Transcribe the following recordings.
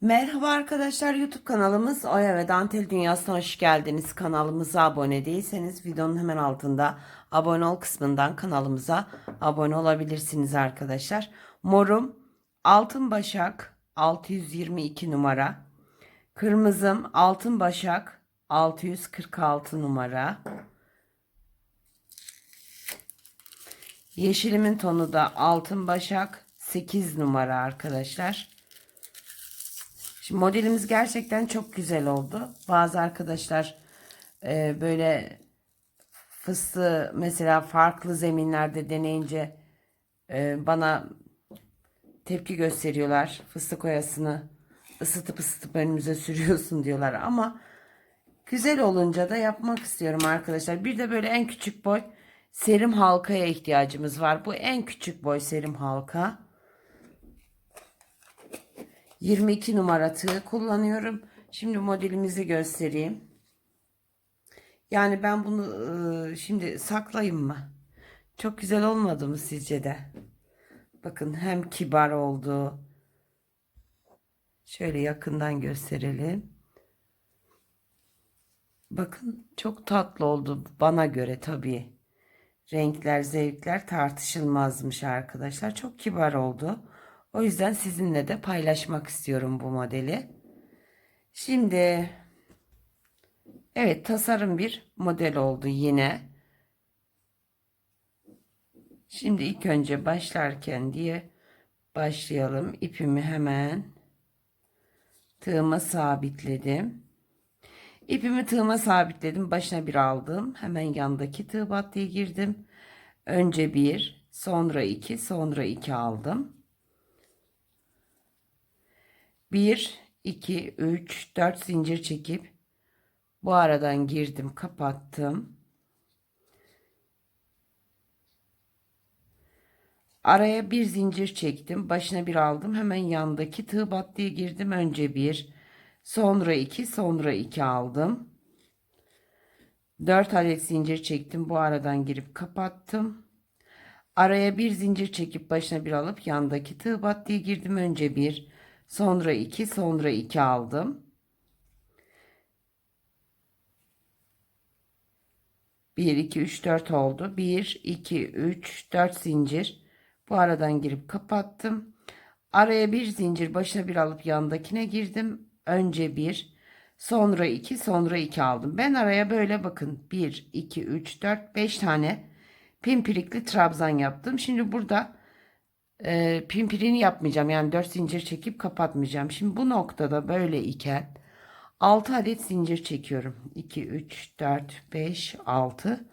Merhaba arkadaşlar YouTube kanalımız Oya ve Dantel Dünyası'na hoş geldiniz. Kanalımıza abone değilseniz videonun hemen altında abone ol kısmından kanalımıza abone olabilirsiniz arkadaşlar. Morum Altın Başak 622 numara. Kırmızım Altın Başak 646 numara. Yeşilimin tonu da Altın Başak 8 numara arkadaşlar. Şimdi modelimiz gerçekten çok güzel oldu. Bazı arkadaşlar e, böyle fıstığı mesela farklı zeminlerde deneyince e, bana tepki gösteriyorlar. Fıstık oyasını ısıtıp ısıtıp önümüze sürüyorsun diyorlar ama güzel olunca da yapmak istiyorum arkadaşlar. Bir de böyle en küçük boy serim halkaya ihtiyacımız var. Bu en küçük boy serim halka. 22 numara tığ kullanıyorum. Şimdi modelimizi göstereyim. Yani ben bunu e, şimdi saklayayım mı? Çok güzel olmadı mı sizce de? Bakın hem kibar oldu. Şöyle yakından gösterelim. Bakın çok tatlı oldu bana göre tabii. Renkler, zevkler tartışılmazmış arkadaşlar. Çok kibar oldu. O yüzden sizinle de paylaşmak istiyorum bu modeli. Şimdi evet tasarım bir model oldu yine. Şimdi ilk önce başlarken diye başlayalım. İpimi hemen tığıma sabitledim. İpimi tığıma sabitledim. Başına bir aldım. Hemen yandaki tığ battıya girdim. Önce bir, sonra iki, sonra iki aldım. 1 2 3 4 zincir çekip bu aradan girdim kapattım. Araya bir zincir çektim başına bir aldım hemen yandaki tığ battıya girdim önce bir sonra iki sonra iki aldım. 4 adet zincir çektim bu aradan girip kapattım. Araya bir zincir çekip başına bir alıp yandaki tığ battıya girdim önce bir Sonra 2, sonra 2 aldım. 1, 2, 3, 4 oldu. 1, 2, 3, 4 zincir. Bu aradan girip kapattım. Araya bir zincir başına bir alıp yandakine girdim. Önce 1, sonra 2, sonra 2 aldım. Ben araya böyle bakın 1, 2, 3, 4, 5 tane pimpirikli trabzan yaptım. Şimdi burada e, pimpirini yapmayacağım. Yani 4 zincir çekip kapatmayacağım. Şimdi bu noktada böyle iken 6 adet zincir çekiyorum. 2, 3, 4, 5, 6.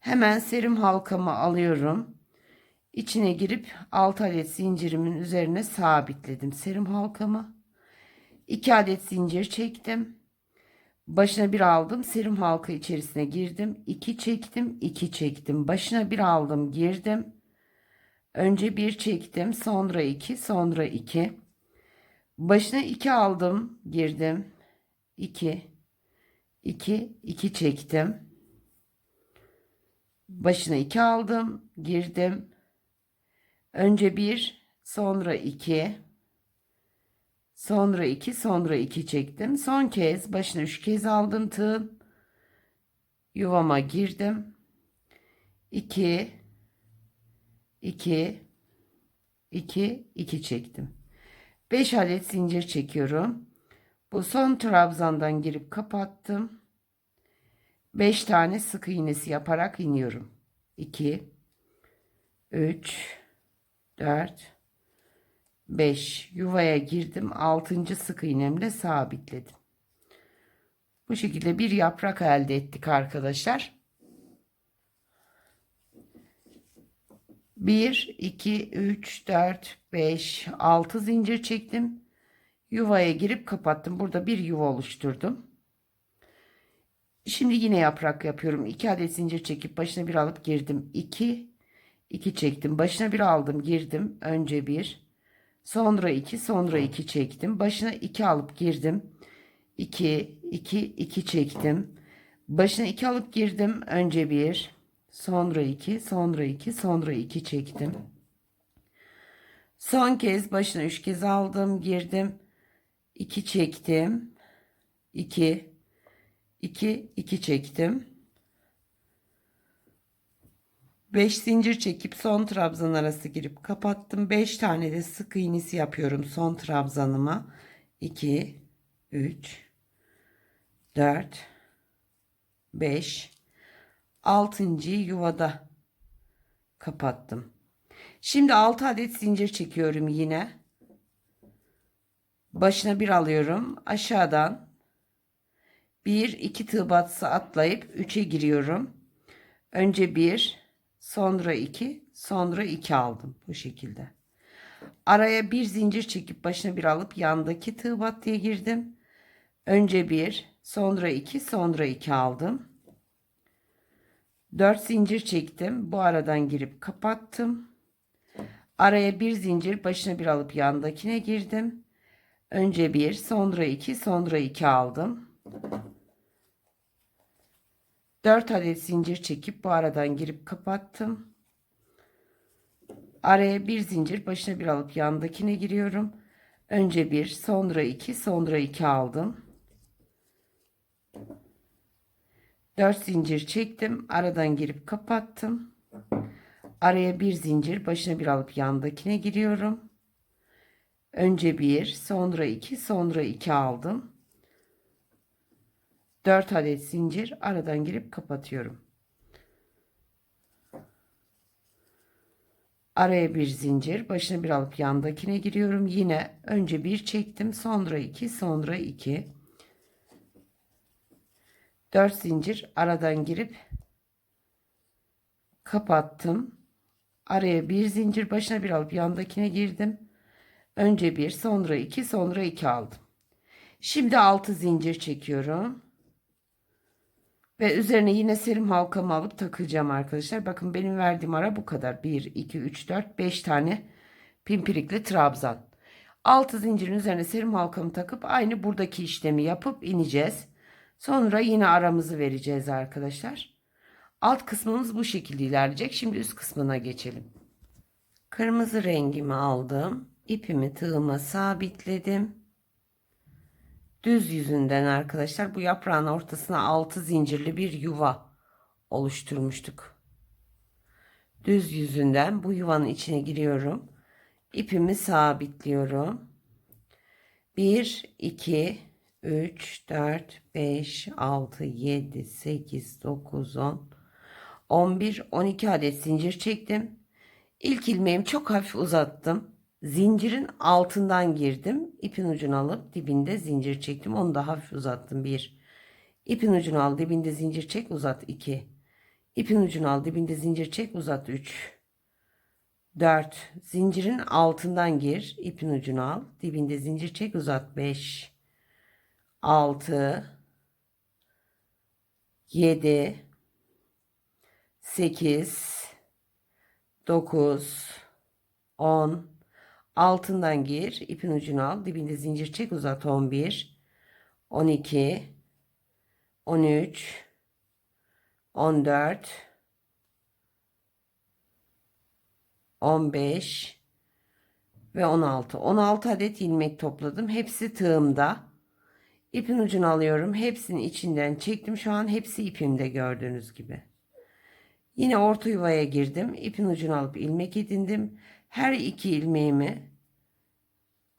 Hemen serim halkamı alıyorum. İçine girip 6 adet zincirimin üzerine sabitledim serim halkamı. 2 adet zincir çektim. Başına bir aldım. Serim halka içerisine girdim. 2 çektim. 2 çektim. Başına bir aldım. Girdim. Önce bir çektim, sonra iki, sonra iki. Başına iki aldım, girdim. İki, iki, iki çektim. Başına iki aldım, girdim. Önce bir, sonra iki. Sonra iki, sonra iki çektim. Son kez başına üç kez aldım tığın. Yuvama girdim. İki, 2 2 2 çektim. 5 adet zincir çekiyorum. Bu son trabzandan girip kapattım. 5 tane sık iğnesi yaparak iniyorum. 2 3 4 5 yuvaya girdim. 6. sık iğnemle sabitledim. Bu şekilde bir yaprak elde ettik arkadaşlar. 1, 2, 3, 4, 5, 6 zincir çektim. Yuvaya girip kapattım. Burada bir yuva oluşturdum. Şimdi yine yaprak yapıyorum. 2 adet zincir çekip başına bir alıp girdim. 2, 2 çektim. Başına bir aldım girdim. Önce bir, sonra 2, sonra 2 çektim. Başına 2 alıp girdim. 2, 2, 2 çektim. Başına 2 alıp girdim. Önce bir, Sonra 2, sonra 2, sonra 2 çektim. Son kez başına 3 kez aldım, girdim. 2 çektim. 2 2 2 çektim. 5 zincir çekip son trabzan arası girip kapattım. 5 tane de sık iğnesi yapıyorum son trabzanıma. 2 3 4 5 6. yuvada kapattım. Şimdi 6 adet zincir çekiyorum yine. Başına bir alıyorum. Aşağıdan 1 2 tığ batısı atlayıp 3'e giriyorum. Önce 1, sonra 2, sonra 2 aldım bu şekilde. Araya bir zincir çekip başına bir alıp yandaki tığ battıya girdim. Önce 1, sonra 2, sonra 2 aldım. 4 zincir çektim. Bu aradan girip kapattım. Araya bir zincir başına bir alıp yandakine girdim. Önce 1, sonra 2, sonra 2 aldım. 4 adet zincir çekip bu aradan girip kapattım. Araya bir zincir başına bir alıp yandakine giriyorum. Önce 1, sonra 2, sonra 2 aldım. 4 zincir çektim. Aradan girip kapattım. Araya bir zincir başına bir alıp yandakine giriyorum. Önce 1, sonra 2, sonra 2 aldım. 4 adet zincir aradan girip kapatıyorum. Araya bir zincir, başına bir alıp yandakine giriyorum. Yine önce bir çektim, sonra 2, sonra 2. 4 zincir aradan girip kapattım. Araya bir zincir, başına bir alıp yandakine girdim. Önce bir, sonra 2, sonra 2 aldım. Şimdi 6 zincir çekiyorum. Ve üzerine yine serim halkamı alıp takacağım arkadaşlar. Bakın benim verdiğim ara bu kadar. 1, 2, 3, 4, 5 tane pimpirikli trabzan. 6 zincirin üzerine serim halkamı takıp aynı buradaki işlemi yapıp ineceğiz. Sonra yine aramızı vereceğiz arkadaşlar. Alt kısmımız bu şekilde ilerleyecek. Şimdi üst kısmına geçelim. Kırmızı rengimi aldım. İpimi tığıma sabitledim. Düz yüzünden arkadaşlar bu yaprağın ortasına 6 zincirli bir yuva oluşturmuştuk. Düz yüzünden bu yuvanın içine giriyorum. İpimi sabitliyorum. 1 2 3 4 5 6 7 8 9 10 11 12 adet zincir çektim. İlk ilmeğimi çok hafif uzattım. Zincirin altından girdim. İpin ucunu alıp dibinde zincir çektim. Onu da hafif uzattım. 1. İpin ucunu al dibinde zincir çek uzat 2. İpin ucunu al dibinde zincir çek uzat 3. 4. Zincirin altından gir. İpin ucunu al dibinde zincir çek uzat 5. 6 7 8 9 10 altından gir ipin ucunu al dibinde zincir çek uzat 11 12 13 14 15 ve 16 16 adet ilmek topladım. Hepsi tığımda ipin ucunu alıyorum hepsini içinden çektim şu an hepsi ipimde gördüğünüz gibi yine orta yuvaya girdim ipin ucunu alıp ilmek edindim her iki ilmeğimi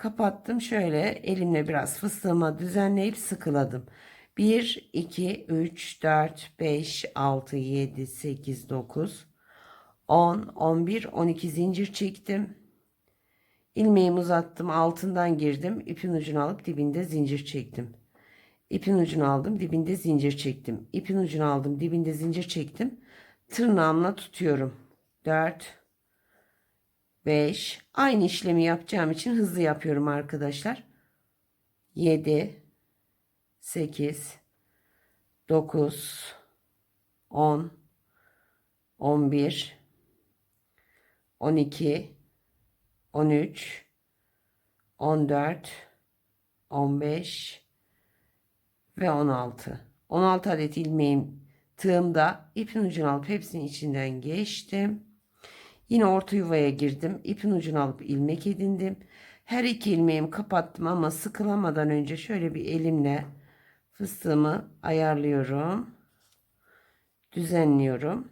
kapattım. Şöyle elimle biraz fıstığıma düzenleyip sıkıladım. 1, 2, 3, 4, 5, 6, 7, 8, 9, 10, 11, 12 zincir çektim. İlmeğimi uzattım. Altından girdim. İpin ucunu alıp dibinde zincir çektim. İpin ucunu aldım. Dibinde zincir çektim. İpin ucunu aldım. Dibinde zincir çektim. Tırnağımla tutuyorum. 4, 5. Aynı işlemi yapacağım için hızlı yapıyorum arkadaşlar. 7 8 9 10 11 12 13 14 15 ve 16 16 adet ilmeğim tığımda ipin ucunu alıp hepsinin içinden geçtim Yine orta yuvaya girdim. İpin ucunu alıp ilmek edindim. Her iki ilmeğimi kapattım ama sıkılamadan önce şöyle bir elimle fıstığımı ayarlıyorum. Düzenliyorum.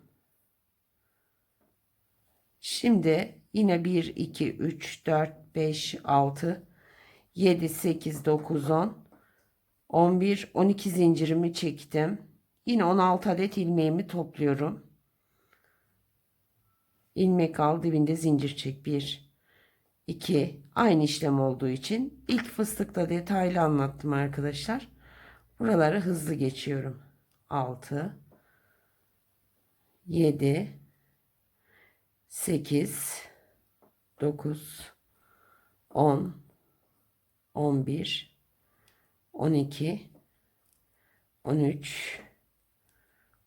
Şimdi yine 1, 2, 3, 4, 5, 6, 7, 8, 9, 10, 11, 12 zincirimi çektim. Yine 16 adet ilmeğimi topluyorum. İlmek al dibinde zincir çek. 1, 2 aynı işlem olduğu için ilk fıstıkta detaylı anlattım arkadaşlar. Buraları hızlı geçiyorum. 6 7 8 9 10 11 12 13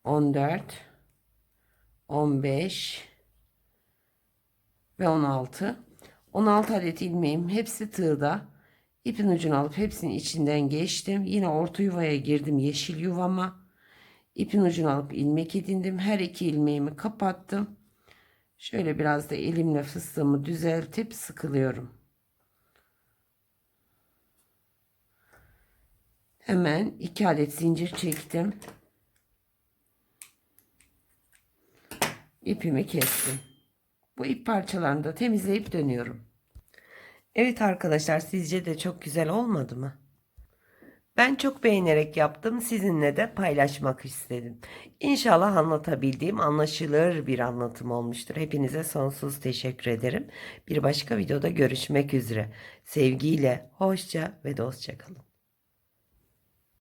14 15 ve 16 16 adet ilmeğim hepsi tığda. İpin ucunu alıp hepsinin içinden geçtim. Yine orta yuvaya girdim yeşil yuvama. İpin ucunu alıp ilmek edindim. Her iki ilmeğimi kapattım şöyle biraz da elimle fıstığımı düzeltip sıkılıyorum hemen iki adet zincir çektim ipimi kestim bu ip parçalarını da temizleyip dönüyorum. Evet arkadaşlar sizce de çok güzel olmadı mı? Ben çok beğenerek yaptım. Sizinle de paylaşmak istedim. İnşallah anlatabildiğim anlaşılır bir anlatım olmuştur. Hepinize sonsuz teşekkür ederim. Bir başka videoda görüşmek üzere. Sevgiyle, hoşça ve dostça kalın.